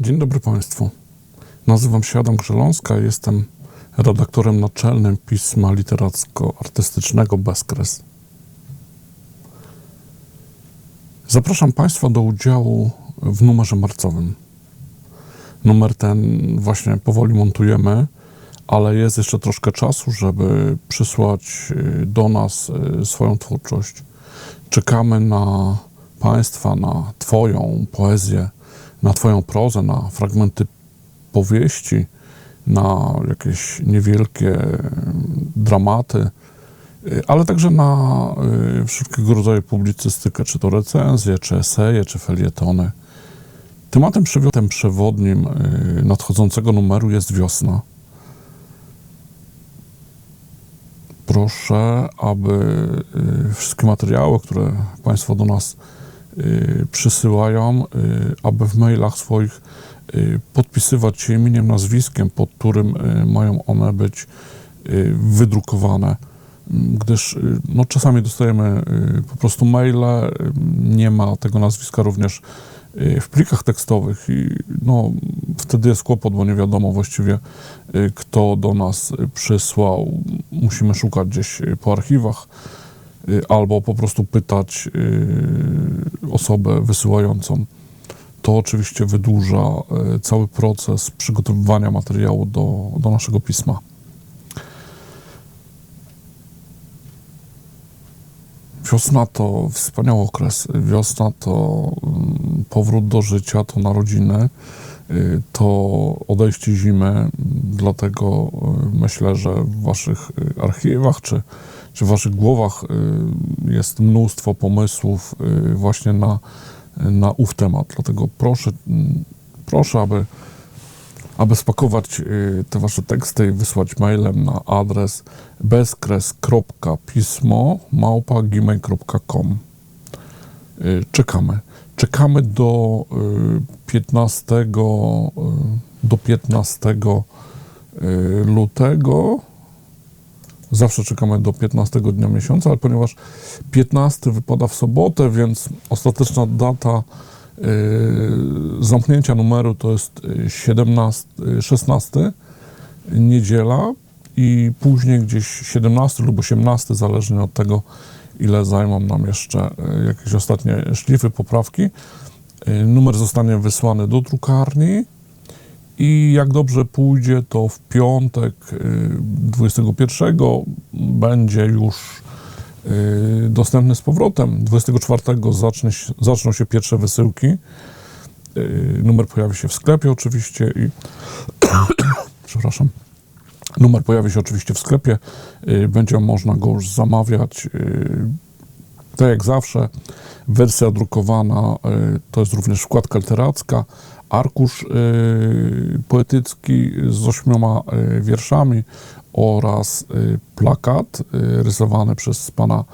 Dzień dobry Państwu. Nazywam się Adam Grzeląska, jestem redaktorem naczelnym pisma literacko-artystycznego Bezkres. Zapraszam Państwa do udziału w numerze marcowym. Numer ten właśnie powoli montujemy, ale jest jeszcze troszkę czasu, żeby przysłać y, do nas y, swoją twórczość. Czekamy na Państwa, na Twoją poezję, na Twoją prozę, na fragmenty powieści, na jakieś niewielkie y, dramaty, y, ale także na y, wszelkiego rodzaju publicystykę, czy to recenzje, czy eseje, czy felietony. Tematem przewodnim, y, nadchodzącego numeru jest wiosna. Proszę, aby wszystkie materiały, które Państwo do nas y, przysyłają, y, aby w mailach swoich y, podpisywać się imieniem, nazwiskiem, pod którym mają one być wydrukowane. M, Gdyż no, czasami dostajemy po prostu maile, nie ma tego nazwiska również w plikach tekstowych i no, wtedy jest kłopot, bo nie wiadomo właściwie, kto do nas przysłał. Musimy szukać gdzieś po archiwach albo po prostu pytać y, osobę wysyłającą. To oczywiście wydłuża y, cały proces przygotowywania materiału do, do naszego pisma. Wiosna to wspaniały okres. Wiosna to mm, powrót do życia, to narodziny, y, to odejście zimy. Dlatego y, myślę, że w Waszych y, archiwach czy, czy w Waszych głowach y, jest mnóstwo pomysłów y, właśnie na, na ów temat. Dlatego proszę, proszę aby, aby spakować y, te Wasze teksty i wysłać mailem na adres bezkres.pismo małpa.gmail.com Czekamy. Czekamy do y, 15, y, do 15 y, lutego. Zawsze czekamy do 15 dnia miesiąca, ale ponieważ 15 wypada w sobotę, więc ostateczna data y, zamknięcia numeru to jest y, 17, y, 16 niedziela i później gdzieś 17 lub 18, zależnie od tego, ile zajmą nam jeszcze jakieś ostatnie szlify, poprawki. Numer zostanie wysłany do drukarni i jak dobrze pójdzie, to w piątek y, 21 będzie już y, dostępny z powrotem. 24 zacznie, zaczną się pierwsze wysyłki. Y, Numer pojawi się w sklepie oczywiście i przepraszam. Numer pojawi się oczywiście w sklepie. y, Będzie można go już zamawiać. y, Tak jak zawsze, wersja drukowana y, to jest również wkładka literacka, arkusz y, poetycki z ośmioma y, wierszami oraz y, plakat rysowany przez pana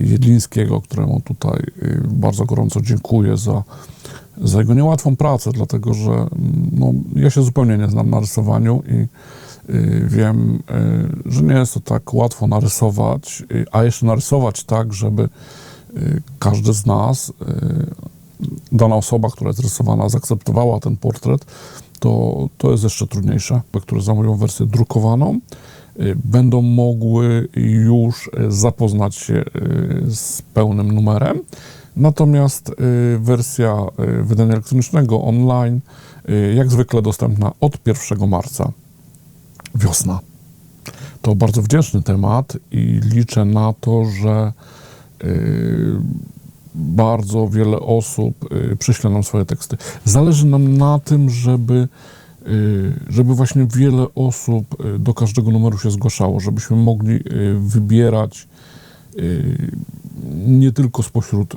Jedlińskiego, któremu tutaj bardzo gorąco dziękuję za, za jego niełatwą pracę, dlatego że mm, no, ja się zupełnie nie znam na rysowaniu i wiem, że nie jest to tak łatwo narysować, a jeszcze narysować tak, żeby każdy z nas, dana osoba, która jest rysowana, zaakceptowała ten portret, to, to jest jeszcze trudniejsze. Które zamówią wersję drukowaną, y, będą mogły już y, zapoznać się y, z pełnym numerem. Natomiast wersja wydania elektronicznego online, jak zwykle dostępna od 1 marca. Wiosna. To bardzo wdzięczny temat i liczę na to, że bardzo wiele osób y, przyśle nam swoje teksty. Zależy nam na tym, żeby, y, żeby właśnie wiele osób y, do każdego numeru się zgłaszało, żebyśmy mogli wybierać nie tylko spośród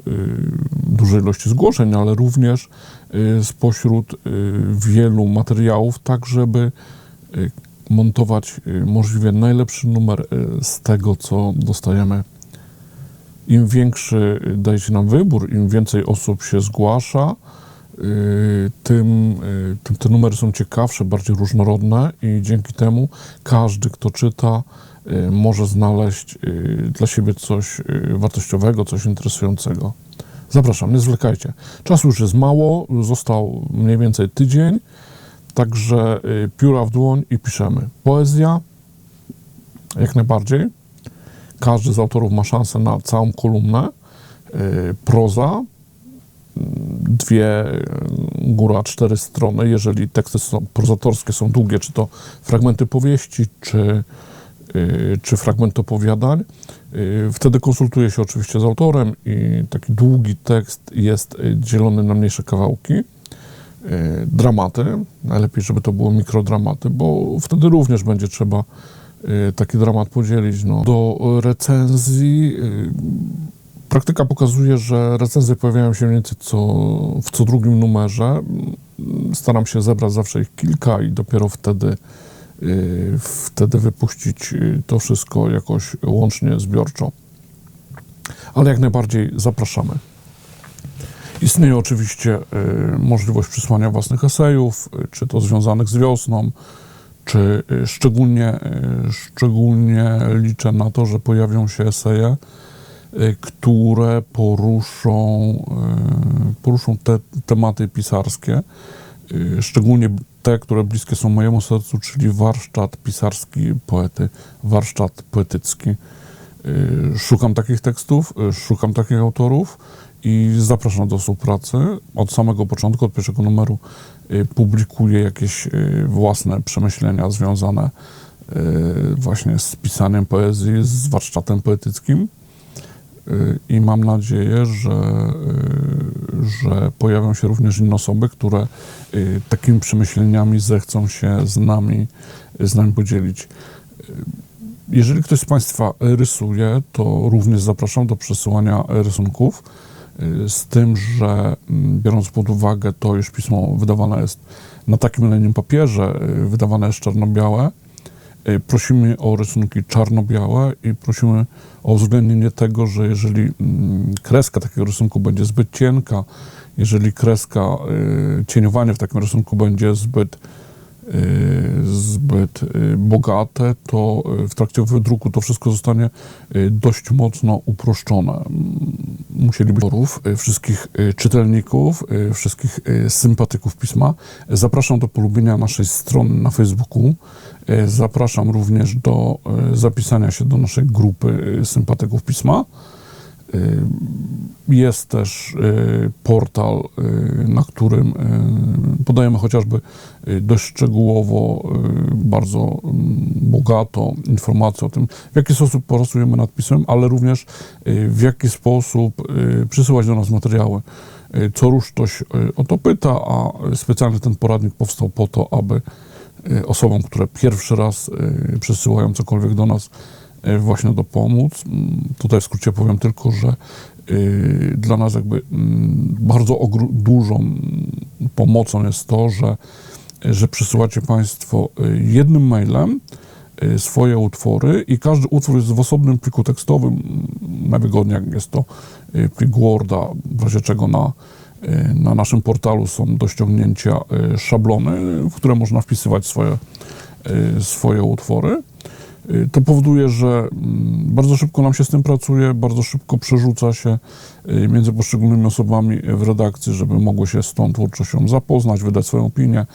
dużej ilości zgłoszeń, ale również spośród wielu materiałów, tak żeby montować możliwie najlepszy numer z tego, co dostajemy. Im większy y, dajecie nam wybór, im więcej osób się zgłasza, y, tym, y, tym te numery są ciekawsze, bardziej różnorodne i dzięki temu każdy, kto czyta, może znaleźć dla siebie coś wartościowego, coś interesującego. Zapraszam, nie zwlekajcie. Czasu już jest mało, został mniej więcej tydzień, także pióra w dłoń i piszemy. Poezja, jak najbardziej. Każdy z autorów ma szansę na całą kolumnę. Y, Proza, dwie, y, góra cztery strony, jeżeli teksty są, prozatorskie są długie, czy to fragmenty powieści, czy, y, czy fragment opowiadań. Y, Wtedy konsultuje się oczywiście z autorem i taki długi tekst jest y, dzielony na mniejsze kawałki. Y, Dramaty, najlepiej, żeby to były mikrodramaty, bo wtedy również będzie trzeba y, taki dramat podzielić. No. Do recenzji y, praktyka pokazuje, że recenzje pojawiają się mniej więcej co, w co drugim numerze. Staram się zebrać zawsze ich kilka i dopiero wtedy, y, wtedy wypuścić y, to wszystko jakoś łącznie, zbiorczo. Ale jak najbardziej zapraszamy. Istnieje oczywiście y, możliwość przysłania własnych esejów, y, czy to związanych z wiosną, czy y, szczególnie, y, szczególnie liczę na to, że pojawią się eseje, y, które poruszą, poruszą te tematy pisarskie, szczególnie te, które bliskie są mojemu sercu, czyli warsztat pisarski poety, warsztat poetycki. Y, Szukam takich tekstów, y, szukam takich autorów i zapraszam do współpracy. Od samego początku, od pierwszego numeru y, publikuję jakieś własne przemyślenia związane właśnie z pisaniem poezji, z warsztatem poetyckim. I mam nadzieję, że, że pojawią się również inne osoby, które takimi przemyśleniami zechcą się z nami, z nami podzielić. Jeżeli ktoś z Państwa rysuje, to również zapraszam do przesyłania rysunków, y, z tym, że mm, biorąc pod uwagę to, iż pismo wydawane jest na takim linii papierze, y, wydawane jest czarno-białe, y, prosimy o rysunki czarno-białe i prosimy o uwzględnienie tego, że jeżeli mm, kreska takiego rysunku będzie zbyt cienka, jeżeli kreska, cieniowanie w takim rysunku będzie zbyt, zbyt y, bogate, to y, w trakcie wydruku to wszystko zostanie y, dość mocno uproszczone. Mm, Musielibyśmy autorów, y, wszystkich y, czytelników, y, wszystkich y, sympatyków pisma. Zapraszam do polubienia naszej strony na Facebooku. Y, Zapraszam również do y, zapisania się do naszej grupy y, sympatyków pisma. Y, Jest też y, portal, y, na którym podajemy chociażby dość szczegółowo, bardzo mm, bogato informacje o tym, w jaki sposób pracujemy nad pismem, ale również w jaki sposób przysyłać do nas materiały. Co rusz ktoś o to pyta, a specjalnie ten poradnik powstał po to, aby osobom, które pierwszy raz przesyłają cokolwiek do nas, właśnie dopomóc. Mm, Tutaj w skrócie powiem tylko, że y, dla nas jakby mm, bardzo dużą mm, pomocą jest to, że, że przysyłacie Państwo y, jednym mailem swoje utwory i każdy utwór jest w osobnym pliku tekstowym. Najwygodniej jak jest to plik Worda, w razie czego na, na naszym portalu są do ściągnięcia szablony, w które można wpisywać swoje, swoje utwory. Y, To powoduje, że mm, bardzo szybko nam się z tym pracuje, bardzo szybko przerzuca się y, między poszczególnymi osobami w redakcji, żeby mogły się z tą twórczością zapoznać, wydać swoją opinię,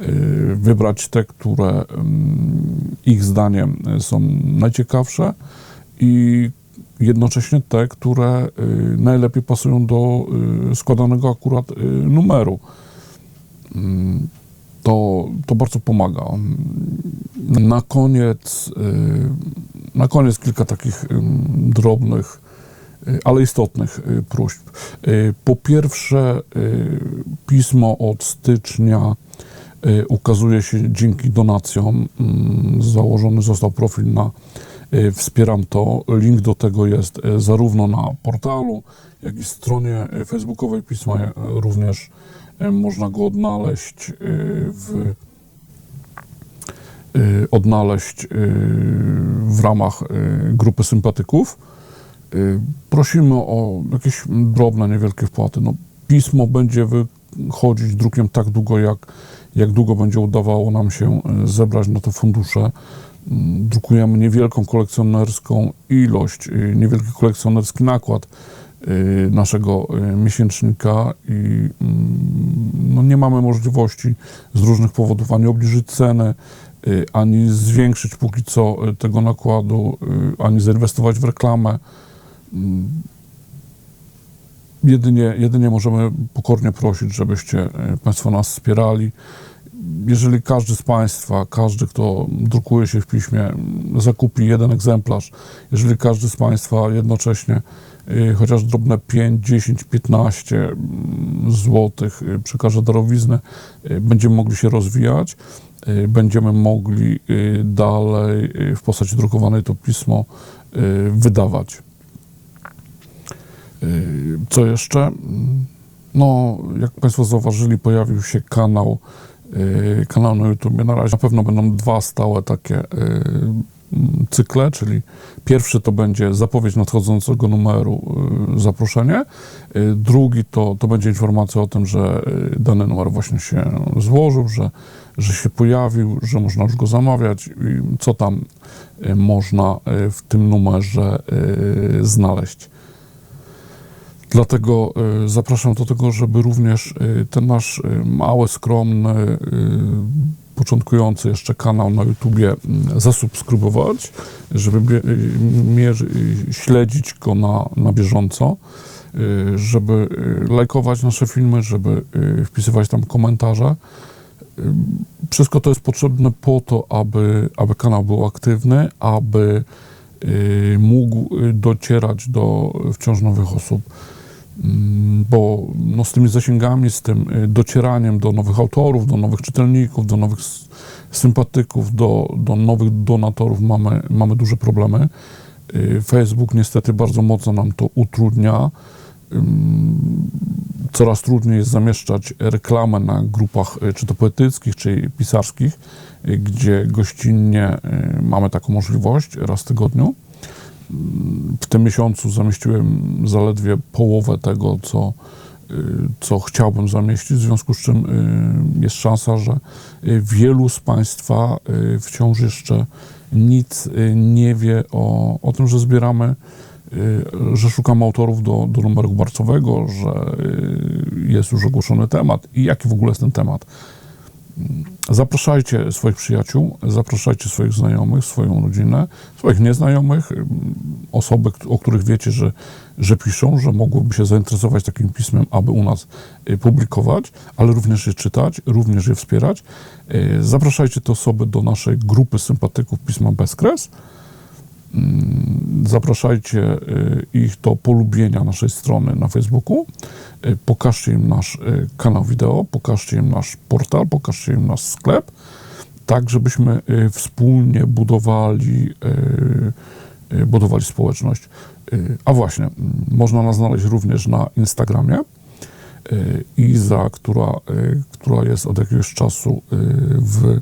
y, wybrać te, które mm, ich zdaniem są najciekawsze i jednocześnie te, które najlepiej pasują do składanego akurat numeru. To, to bardzo pomaga. Na koniec, y, na koniec kilka takich ym, drobnych, y, ale istotnych y, próśb. Y, Po pierwsze, y, pismo od stycznia y, ukazuje się dzięki donacjom. Mm, Założony został profil na y, Wspieram to. Link do tego jest y, zarówno na portalu, jak i stronie y, facebookowej pisma. y, Również y, można go odnaleźć y, w y, odnaleźć w ramach grupy sympatyków. Prosimy o jakieś drobne, niewielkie wpłaty. No, pismo będzie wychodzić drukiem tak długo, jak, jak długo będzie udawało nam się zebrać na te fundusze. Mm, Drukujemy niewielką kolekcjonerską ilość, niewielki kolekcjonerski nakład naszego y, miesięcznika i mm, no, nie mamy możliwości z różnych powodów ani obniżyć ceny, y, ani zwiększyć póki co y, tego nakładu, y, ani zainwestować w reklamę. Mm, Jedynie, jedynie możemy pokornie prosić, żebyście y, Państwo nas wspierali. Jeżeli każdy z Państwa, każdy, kto drukuje się w piśmie, zakupi jeden egzemplarz, jeżeli każdy z Państwa jednocześnie y, chociaż drobne 5, 10, 15 złotych y, przekaże darowiznę, y, będziemy mogli się rozwijać, y, będziemy mogli y, dalej y, w postaci drukowanej to pismo y, wydawać. Y, Co jeszcze? No, jak Państwo zauważyli, pojawił się kanał, y, kanał na YouTube. Na razie na pewno będą dwa stałe takie y, mm, cykle, czyli pierwszy to będzie zapowiedź nadchodzącego numeru, y, zaproszenie. Y, Drugi to, to będzie informacja o tym, że y, dany numer właśnie się złożył, że, że się pojawił, że można już go zamawiać i co tam można w tym numerze znaleźć. Dlatego zapraszam do tego, żeby również ten nasz mały, skromny, początkujący jeszcze kanał na YouTubie y, zasubskrybować, żeby y, mierzy- śledzić go na, na bieżąco, y, żeby y, lajkować nasze filmy, żeby wpisywać tam komentarze. Wszystko to jest potrzebne po to, aby, aby kanał był aktywny, aby mógł docierać do wciąż nowych osób. Mm, Bo no, z tymi zasięgami, z tym y, docieraniem do nowych autorów, do nowych czytelników, do nowych sympatyków, do, do nowych donatorów mamy, mamy duże problemy. Y, Facebook niestety bardzo mocno nam to utrudnia. Coraz trudniej jest zamieszczać reklamę na grupach, y, czy to poetyckich, czy pisarskich, gdzie gościnnie mamy taką możliwość raz w tygodniu. W tym miesiącu zamieściłem zaledwie połowę tego, co, y, co chciałbym zamieścić, w związku z czym y, jest szansa, że y, wielu z Państwa wciąż jeszcze nic nie wie o, o tym, że zbieramy że szukam autorów do, do numeru marcowego, że jest już ogłoszony temat i jaki w ogóle jest ten temat. Zapraszajcie swoich przyjaciół, zapraszajcie swoich znajomych, swoją rodzinę, swoich nieznajomych, osoby, o których wiecie, że, że piszą, że mogłyby się zainteresować takim pismem, aby u nas y, publikować, ale również je czytać, również je wspierać. Y, Zapraszajcie te osoby do naszej grupy sympatyków Pisma Bezkres. Mm, Zapraszajcie y, ich do polubienia naszej strony na Facebooku. Y, Pokażcie im nasz y, kanał wideo, pokażcie im nasz portal, pokażcie im nasz sklep, tak żebyśmy wspólnie budowali, budowali społeczność. A właśnie, można nas znaleźć również na Instagramie. Iza, która, która jest od jakiegoś czasu w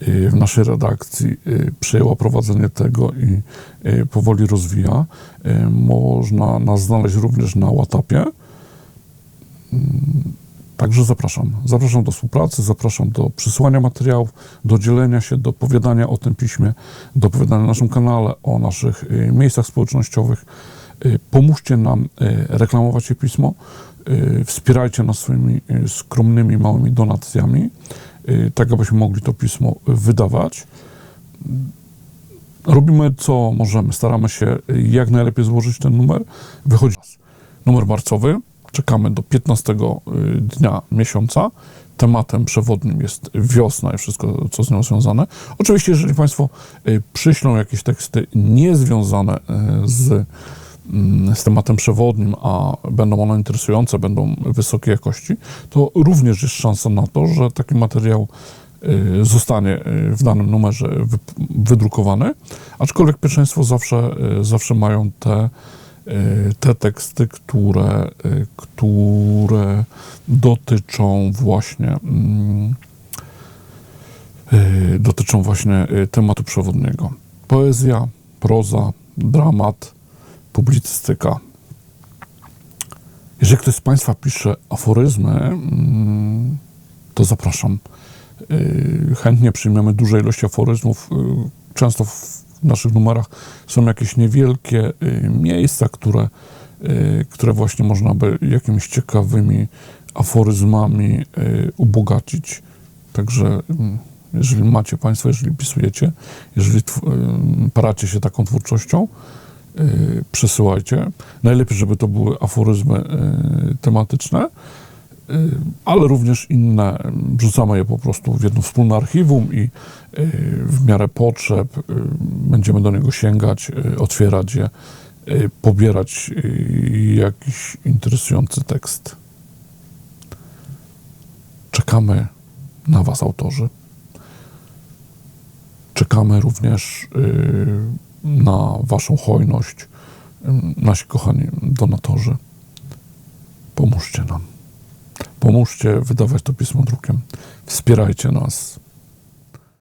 w naszej redakcji y, przejęła prowadzenie tego i y, powoli rozwija. Y, Można nas znaleźć również na Whatsappie. Mm, Także zapraszam. Zapraszam do współpracy, zapraszam do przysłania materiałów, do dzielenia się, do opowiadania o tym piśmie, do opowiadania na naszym kanale, o naszych y, miejscach społecznościowych. Y, Pomóżcie nam y, reklamować się pismo, y, wspierajcie nas swoimi y, skromnymi, małymi donacjami, y, tak abyśmy mogli to pismo wydawać. Robimy co możemy, staramy się y, jak najlepiej złożyć ten numer. Wychodzi numer marcowy, czekamy do 15 y, dnia miesiąca. Tematem przewodnim jest wiosna i wszystko, co z nią związane. Oczywiście, jeżeli Państwo y, przyślą jakieś teksty niezwiązane y, z, z tematem przewodnim, a będą one interesujące, będą wysokiej jakości, to również jest szansa na to, że taki materiał y, zostanie y, w danym numerze wy, wydrukowany, aczkolwiek pierwszeństwo zawsze, y, zawsze mają te, te teksty, które, które dotyczą właśnie mm, dotyczą właśnie tematu przewodniego. Poezja, proza, dramat, publicystyka. Jeżeli ktoś z Państwa pisze aforyzmy, mm, to zapraszam. Y, Chętnie przyjmiemy duże ilości aforyzmów. Y, Często w naszych numerach są jakieś niewielkie y, miejsca, które które właśnie można by jakimiś ciekawymi aforyzmami ubogacić. Także mm, jeżeli macie Państwo, jeżeli pisujecie, jeżeli paracie się taką twórczością, przesyłajcie. Najlepiej, żeby to były aforyzmy y, tematyczne, y, ale również inne. Wrzucamy je po prostu w jedno wspólne archiwum i y, w miarę potrzeb y, będziemy do niego sięgać, y, otwierać je, y, pobierać y, jakiś interesujący tekst. Czekamy na Was, autorzy. Czekamy również y, na Waszą hojność, nasi kochani donatorzy. Pomóżcie nam. Pomóżcie wydawać to pismo drukiem. Wspierajcie nas.